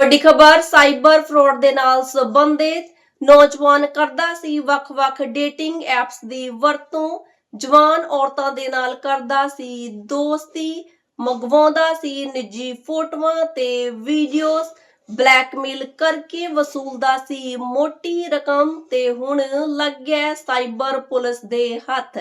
ਵੱਡੀ ਖਬਰ, cyber fraud ਦੇ ਨਾਲ ਸੰਬੰਧਿਤ ਨੌਜਵਾਨ ਕਰਦਾ ਸੀ ਵੱਖ-ਵੱਖ ਡੇਟਿੰਗ ਐਪਸ ਦੀ ਵਰਤੋਂ। ਜਵਾਨ ਔਰਤਾਂ ਦੇ ਨਾਲ ਕਰਦਾ ਸੀ ਦੋਸਤੀ, ਮੰਗਵਾਉਂਦਾ ਸੀ ਨਿੱਜੀ ਫੋਟੋਆਂ ਤੇ ਵੀਡੀਓਜ਼। ਬਲੈਕਮੇਲ ਕਰਕੇ ਵਸੂਲਦਾ ਸੀ ਮੋਟੀ ਰਕਮ ਤੇ ਹੁਣ ਲੱਗ ਸਾਈਬਰ ਪੁਲਿਸ ਦੇ ਹੱਥ।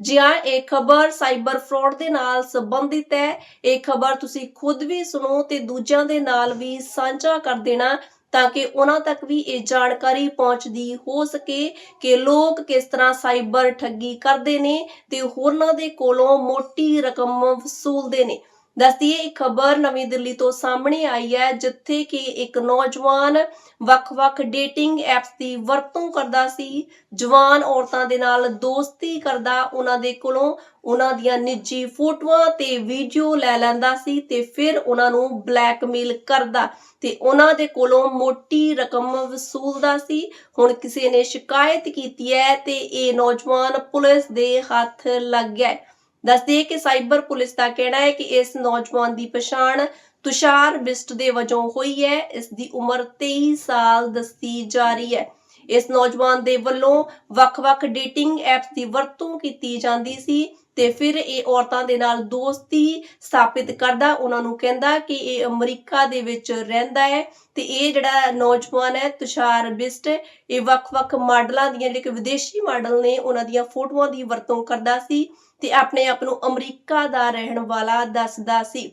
ਜੀ ਹਾਂ, ਇਹ ਖਬਰ ਸਾਈਬਰ ਫਰਾਡ ਦੇ ਨਾਲ ਸੰਬੰਧਿਤ ਹੈ। ਇਹ ਖਬਰ ਤੁਸੀਂ ਖੁਦ ਵੀ ਸੁਣੋ ਤੇ ਦੂਜਿਆਂ ਦੇ ਨਾਲ ਵੀ ਸਾਂਝਾ ਕਰ ਦੇਣਾ ਤਾਂ ਕਿ ਉਹਨਾਂ ਤੱਕ ਵੀ ਇਹ ਜਾਣਕਾਰੀ ਪਹੁੰਚਦੀ ਹੋ ਸਕੇ ਕਿ ਲੋਕ ਕਿਸ ਤਰ੍ਹਾਂ ਸਾਈਬਰ ਠੱਗੀ ਕਰਦੇ ਨੇ ਤੇ ਹੋਰਨਾਂ ਦੇ ਕੋਲੋਂ ਮੋਟੀ ਰਕਮ ਵਸੂਲਦੇ ਨੇ। ਦੱਸਦੀਏ ਇਹ ਖਬਰ ਨਵੀਂ ਦਿੱਲੀ ਤੋਂ ਸਾਹਮਣੇ ਆਈ ਹੈ, ਜਿੱਥੇ ਕਿ ਇੱਕ ਨੌਜਵਾਨ ਵੱਖ-ਵੱਖ ਡੇਟਿੰਗ ਐਪਸ ਦੀ ਵਰਤੋਂ ਕਰਦਾ ਸੀ। ਜਵਾਨ ਔਰਤਾਂ ਦੇ ਨਾਲ ਦੋਸਤੀ ਕਰਦਾ ਉਹਨਾਂ ਦੇ ਕੋਲੋਂ ਉਹਨਾਂ ਦੀਆਂ ਨਿੱਜੀ ਫੋਟੋਆਂ ਤੇ ਵੀਡੀਓ ਲੈ ਲੈਂਦਾ ਸੀ ਤੇ ਫਿਰ ਉਹਨਾਂ ਨੂੰ ਬਲੈਕਮੇਲ ਕਰਦਾ ਤੇ ਉਹਨਾਂ ਦੇ ਕੋਲੋਂ ਮੋਟੀ ਰਕਮ ਵਸੂਲਦਾ ਸੀ। ਹੁਣ ਕਿਸੇ ਨੇ ਸ਼ਿਕਾਇਤ ਕੀਤੀ ਹੈ ਤੇ ਇਹ ਨੌਜਵਾਨ ਪੁਲਿਸ ਦੇ ਹੱਥ ਲੱਗ ਗਿਆ ਦੱਸਦੇ ਕਿ ਸਾਈਬਰ ਪੁਲਿਸ ਦਾ ਕਹਿਣਾ ਹੈ ਕਿ ਇਸ ਨੌਜਵਾਨ ਦੀ ਪਛਾਣ ਤੁਸ਼ਾਰ ਬਿਸਟ ਦੇ ਵਜੋਂ ਹੋਈ ਹੈ। ਇਸ ਦੀ ਉਮਰ 23 ਸਾਲ ਦੱਸੀ ਜਾ ਰਹੀ ਹੈ। ਇਸ ਨੌਜਵਾਨ ਦੇ ਵੱਲੋਂ ਵੱਖ-ਵੱਖ ਡੇਟਿੰਗ ਐਪਸ ਦੀ ਵਰਤੋਂ ਕੀਤੀ ਜਾਂਦੀ ਸੀ ਤੇ ਫਿਰ ਇਹ ਔਰਤਾਂ ਦੇ ਨਾਲ ਦੋਸਤੀ ਸਥਾਪਿਤ ਕਰਦਾ, ਉਹਨਾਂ ਨੂੰ ਕਹਿੰਦਾ ਕਿ ਇਹ ਅਮਰੀਕਾ ਦੇ ਵਿੱਚ ਰਹਿੰਦਾ ਹੈ ਤੇ ਇਹ ਜਿਹੜਾ ਨੌਜਵਾਨ ਹੈ, ਤੁਸ਼ਾਰ ਬਿਸਟ, ਇਹ ਵੱਖ-ਵੱਖ ਮਾਡਲਾਂ ਦੀਆਂ ਜਿਹੜੇ ਕਿ ਵਿਦੇਸ਼ੀ ਮਾਡਲ ਨੇ, ਉਹਨਾਂ ਦੀਆਂ ਫੋਟੋਆਂ ਦੀ ਵਰਤੋਂ ਕਰਦਾ ਸੀ ਤੇ ਆਪਣੇ ਆਪ ਨੂੰ ਅਮਰੀਕਾ ਦਾ ਰਹਿਣ ਵਾਲਾ ਦੱਸਦਾ ਸੀ।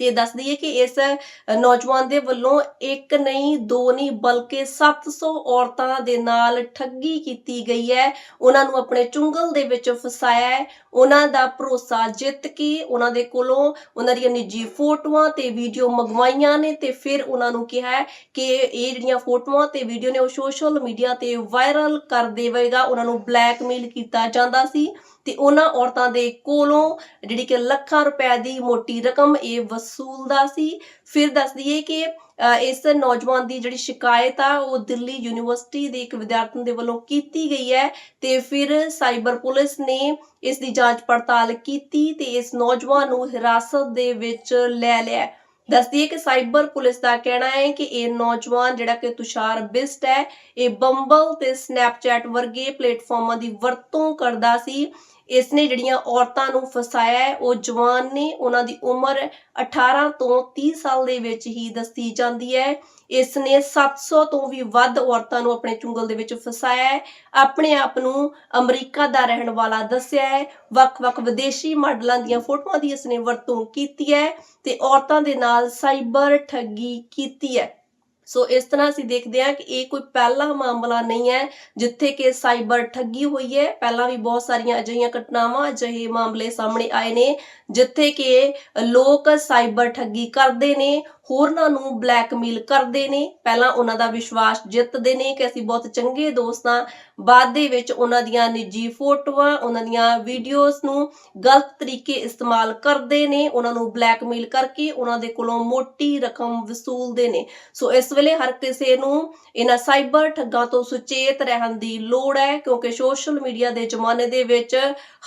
ਤੇ ਦੱਸ ਦਈਏ ਕਿ ਇਸ ਨੌਜਵਾਨ ਦੇ ਵੱਲੋਂ ਇੱਕ ਨਹੀਂ, ਦੋ ਨਹੀਂ, ਬਲਕਿ 700 ਔਰਤਾਂ ਦੇ ਨਾਲ ਠੱਗੀ ਕੀਤੀ ਗਈ ਹੈ। ਉਹਨਾਂ ਨੂੰ ਆਪਣੇ ਚੁੰਗਲ ਦੇ ਵਿੱਚ ਫਸਾਇਆ ਹੈ। ਉਹਨਾਂ ਦਾ ਭਰੋਸਾ ਜਿੱਤ ਕੇ ਉਹਨਾਂ ਦੇ ਕੋਲੋਂ ਉਹਨਾਂ ਦੀਆਂ ਨਿੱਜੀ ਫੋਟੋਆਂ ਤੇ ਵੀਡੀਓ ਮੰਗਵਾਈਆਂ ਨੇ ਤੇ ਫਿਰ ਉਹਨਾਂ ਨੂੰ ਕਿਹਾ ਕਿ ਇਹ ਜਿਹੜੀਆਂ ਫੋਟੋਆਂ ਤੇ ਵੀਡੀਓ ਨੇ ਉਹ ਸੋਸ਼ਲ ਮੀਡੀਆ ਤੇ ਵਾਇਰਲ ਕਰ ਦੇਵੇਗਾ। ਉਹਨਾਂ ਨੂੰ ਬਲੈਕਮੇਲ ਕੀਤਾ ਜਾਂਦਾ ਸੀ। ਤੇ ਉਹਨਾਂ ਔਰਤਾਂ ਦੇ ਕੋਲੋਂ ਜਿਹੜੀ ਕਿ ਲੱਖਾਂ ਰੁਪਏ ਦੀ ਮੋਟੀ ਰਕਮ ਇਹ ਵਸੂਲਦਾ ਸੀ। ਫਿਰ ਦੱਸ ਦਈਏ ਕਿ ਇਸ ਨੌਜਵਾਨ ਦੀ ਜਿਹੜੀ ਸ਼ਿਕਾਇਤ ਆ, ਉਹ ਦਿੱਲੀ ਯੂਨੀਵਰਸਿਟੀ ਦੇ ਇੱਕ ਵਿਦਿਆਰਥਣ ਦੇ ਵੱਲੋਂ ਕੀਤੀ ਗਈ ਹੈ ਤੇ ਫਿਰ ਸਾਈਬਰ ਪੁਲਿਸ ਨੇ ਇਸ ਦੀ ਜਾਂਚ ਪੜਤਾਲ ਕੀਤੀ ਤੇ ਇਸ ਨੌਜਵਾਨ ਨੂੰ ਹਿਰਾਸਤ ਦੇ ਵਿੱਚ ਲੈ ਲਿਆ। ਦੱਸਦੀ ਹੈ ਕਿ ਸਾਈਬਰ ਪੁਲਿਸ ਦਾ ਕਹਿਣਾ ਹੈ ਕਿ ਇਹ ਨੌਜਵਾਨ ਜਿਹੜਾ ਕਿ ਤੁਸ਼ਾਰ ਬਿਸਟ ਹੈ, ਇਹ ਬੰਬਲ ਤੇ ਸਨੈਪਚੈਟ ਵਰਗੇ ਪਲੇਟਫਾਰਮਾਂ ਦੀ ਵਰਤੋਂ ਕਰਦਾ ਸੀ। ਇਸ ਨੇ ਜਿਹੜੀਆਂ ਔਰਤਾਂ ਨੂੰ ਫਸਾਇਆ ਹੈ, ਉਹ ਜਵਾਨ ਨੇ ਉਹਨਾਂ ਦੀ ਉਮਰ 18 ਤੋਂ 30 ਸਾਲ ਦੇ ਵਿੱਚ ਹੀ ਦੱਸੀ ਜਾਂਦੀ ਹੈ। ਇਸ ਨੇ 700 ਤੋਂ ਵੀ ਵੱਧ ਔਰਤਾਂ ਨੂੰ ਆਪਣੇ ਚੁੰਗਲ ਦੇ ਵਿੱਚ ਫਸਾਇਆ ਹੈ। ਆਪਣੇ ਆਪ ਨੂੰ ਅਮਰੀਕਾ ਦਾ ਰਹਿਣ ਵਾਲਾ ਦੱਸਿਆ ਹੈ। ਵੱਖ-ਵੱਖ ਵਿਦੇਸ਼ੀ ਮਾਡਲਾਂ ਦੀਆਂ ਫੋਟੋਆਂ ਦੀ ਇਸ ਨੇ ਵਰਤੋਂ ਕੀਤੀ ਹੈ ਤੇ ਔਰਤਾਂ ਦੇ ਨਾਲ ਸਾਈਬਰ ਠੱਗੀ ਕੀਤੀ ਹੈ। ਸੋ ਇਸ ਤਰ੍ਹਾਂ ਅਸੀਂ ਦੇਖਦੇ ਹਾਂ ਕਿ ਇਹ ਕੋਈ ਪਹਿਲਾ ਮਾਮਲਾ ਨਹੀਂ ਹੈ ਜਿੱਥੇ ਕਿ ਸਾਈਬਰ ਠੱਗੀ ਹੋਈ ਹੈ। ਪਹਿਲਾਂ ਵੀ ਬਹੁਤ ਸਾਰੀਆਂ ਅਜਿਹੀਆਂ ਘਟਨਾਵਾਂ, ਅਜਿਹੇ ਮਾਮਲੇ ਸਾਹਮਣੇ ਆਏ ਨੇ, ਜਿੱਥੇ ਕਿ ਲੋਕ ਸਾਈਬਰ ਠੱਗੀ ਕਰਦੇ ਨੇ। ਹੋਰਨਾਂ ਨੂੰ ਬਲੈਕਮੇਲ ਕਰਦੇ ਨੇ। ਪਹਿਲਾਂ ਉਹਨਾਂ ਦਾ ਵਿਸ਼ਵਾਸ ਜਿੱਤਦੇ ਨੇ ਕਿ ਅਸੀਂ ਬਹੁਤ ਚੰਗੇ ਦੋਸਤ ਹਾਂ। ਬਾਅਦ ਦੇ ਵਿੱਚ ਉਹਨਾਂ ਦੀਆਂ ਨਿੱਜੀ ਫੋਟੋਆਂ, ਉਹਨਾਂ ਦੀਆਂ ਵੀਡੀਓਜ਼ ਨੂੰ ਗਲਤ ਤਰੀਕੇ ਇਸਤੇਮਾਲ ਕਰਦੇ ਨੇ। ਉਹਨਾਂ ਨੂੰ ਬਲੈਕਮੇਲ ਕਰਕੇ ਉਹਨਾਂ ਦੇ ਕੋਲੋਂ ਮੋਟੀ ਰਕਮ ਵਸੂਲਦੇ ਨੇ। ਸੋ ਇਸ ਵੇਲੇ ਹਰ ਕਿਸੇ ਨੂੰ ਇਹਨਾਂ ਸਾਈਬਰ ਠੱਗਾਂ ਤੋਂ ਸੁਚੇਤ ਰਹਿਣ ਦੀ ਲੋੜ ਹੈ, ਕਿਉਂਕਿ ਸੋਸ਼ਲ ਮੀਡੀਆ ਦੇ ਜ਼ਮਾਨੇ ਦੇ ਵਿੱਚ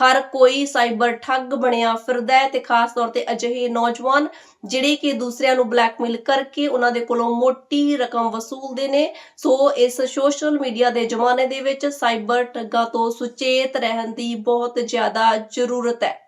ਹਰ ਕੋਈ ਸਾਈਬਰ ਠੱਗ ਬਣਿਆ ਫਿਰਦਾ ਹੈ ਤੇ ਖਾਸ ਤੌਰ ਤੇ ਅਜਿਹੇ ਨੌਜਵਾਨ ਜਿਹੜੇ ਕਿ ਦੂਸਰਿਆਂ ਨੂੰ ਬਲੈਕ ਬਲੈਕਮੇਲ ਕਰਕੇ ਉਹਨਾਂ ਦੇ ਕੋਲੋਂ ਮੋਟੀ ਰਕਮ ਵਸੂਲਦੇ ਨੇ। ਸੋ ਇਸ ਸੋਸ਼ਲ ਮੀਡੀਆ ਦੇ ਜ਼ਮਾਨੇ ਦੇ ਵਿੱਚ ਸਾਈਬਰ ਠੱਗਾਂ ਤੋਂ ਸੁਚੇਤ ਰਹਿਣ ਦੀ ਬਹੁਤ ਜ਼ਿਆਦਾ ਜ਼ਰੂਰਤ ਹੈ।